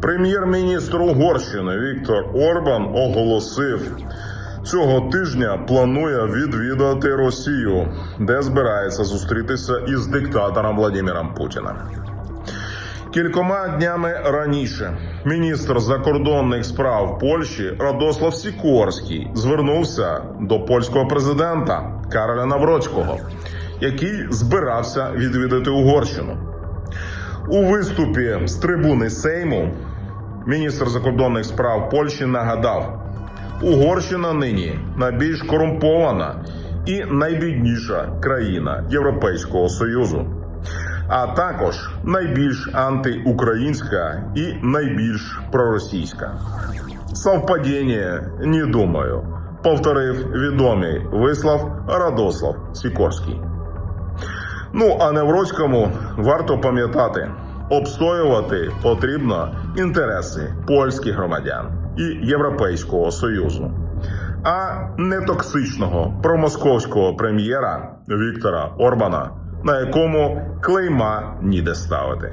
Прем'єр-міністр Угорщини Віктор Орбан оголосив, цього тижня планує відвідати Росію, де збирається зустрітися із диктатором Владимиром Путіним. Кількома днями раніше міністр закордонних справ Польщі Радослав Сікорський звернувся до польського президента Кароля Навроцького, який збирався відвідати Угорщину. У виступі з трибуни Сейму міністр закордонних справ Польщі нагадав: Угорщина нині найбільш корумпована і найбідніша країна Європейського Союзу а також найбільш антиукраїнська і найбільш проросійська. Совпадіння, не думаю, повторив відомий вислав Радослав Сікорський. Ну а Невроцькому варто пам'ятати, обстоювати потрібно інтереси польських громадян і Європейського Союзу, а не токсичного промосковського прем'єра Віктора Орбана, на якому клейма ніде ставити.